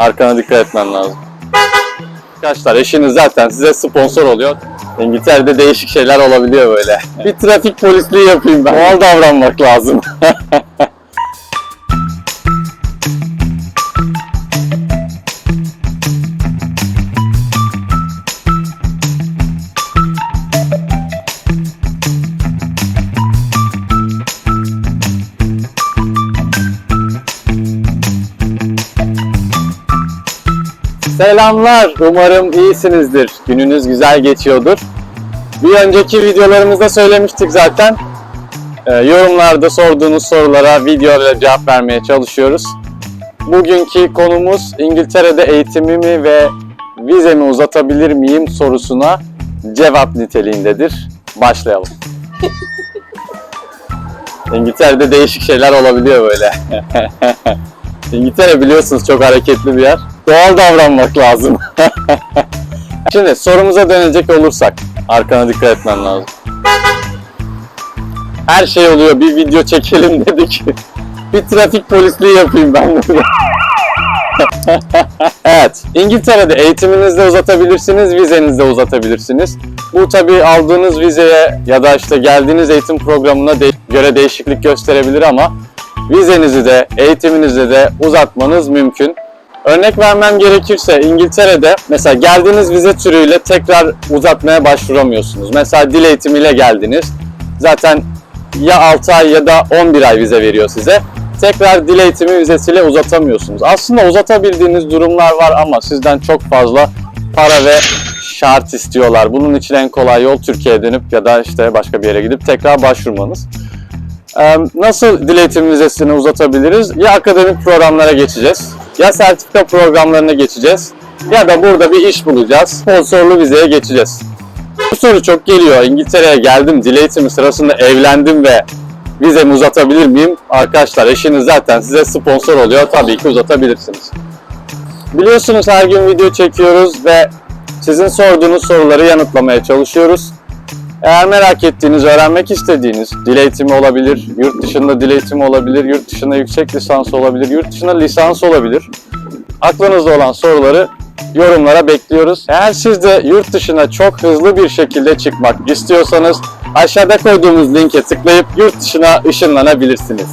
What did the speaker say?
Arkana dikkat etmen lazım. Arkadaşlar eşiniz zaten size sponsor oluyor. İngiltere'de değişik şeyler olabiliyor böyle. Bir trafik polisliği yapayım ben. Doğal davranmak lazım. Selamlar. Umarım iyisinizdir. Gününüz güzel geçiyordur. Bir önceki videolarımızda söylemiştik zaten. Ee, yorumlarda sorduğunuz sorulara videoyla cevap vermeye çalışıyoruz. Bugünkü konumuz İngiltere'de eğitimimi ve vizemi uzatabilir miyim sorusuna cevap niteliğindedir. Başlayalım. İngiltere'de değişik şeyler olabiliyor böyle. İngiltere biliyorsunuz çok hareketli bir yer. Doğal davranmak lazım. Şimdi sorumuza dönecek olursak arkana dikkat etmen lazım. Her şey oluyor. Bir video çekelim dedik. bir trafik polisliği yapayım ben burada. evet. İngiltere'de eğitiminizi de uzatabilirsiniz, vizenizi de uzatabilirsiniz. Bu tabii aldığınız vizeye ya da işte geldiğiniz eğitim programına de- göre değişiklik gösterebilir ama vizenizi de eğitiminizi de uzatmanız mümkün. Örnek vermem gerekirse İngiltere'de mesela geldiğiniz vize türüyle tekrar uzatmaya başvuramıyorsunuz. Mesela dil eğitimiyle geldiniz. Zaten ya 6 ay ya da 11 ay vize veriyor size. Tekrar dil eğitimi vizesiyle uzatamıyorsunuz. Aslında uzatabildiğiniz durumlar var ama sizden çok fazla para ve şart istiyorlar. Bunun için en kolay yol Türkiye'ye dönüp ya da işte başka bir yere gidip tekrar başvurmanız. Ee, Nasıl dil eğitimi vizesini uzatabiliriz? Ya akademik programlara geçeceğiz, ya sertifika programlarına geçeceğiz, ya da burada bir iş bulacağız, sponsorlu vizeye geçeceğiz. Bu soru çok geliyor. İngiltere'ye geldim, dil sırasında evlendim ve vizemi uzatabilir miyim? Arkadaşlar eşiniz zaten size sponsor oluyor. Tabii ki uzatabilirsiniz. Biliyorsunuz her gün video çekiyoruz ve sizin sorduğunuz soruları yanıtlamaya çalışıyoruz. Eğer merak ettiğiniz, öğrenmek istediğiniz dil eğitimi olabilir, yurt dışında dil eğitimi olabilir, yurt dışında yüksek lisans olabilir, yurt dışında lisans olabilir. Aklınızda olan soruları yorumlara bekliyoruz. Eğer siz de yurt dışına çok hızlı bir şekilde çıkmak istiyorsanız aşağıda koyduğumuz linke tıklayıp yurt dışına ışınlanabilirsiniz.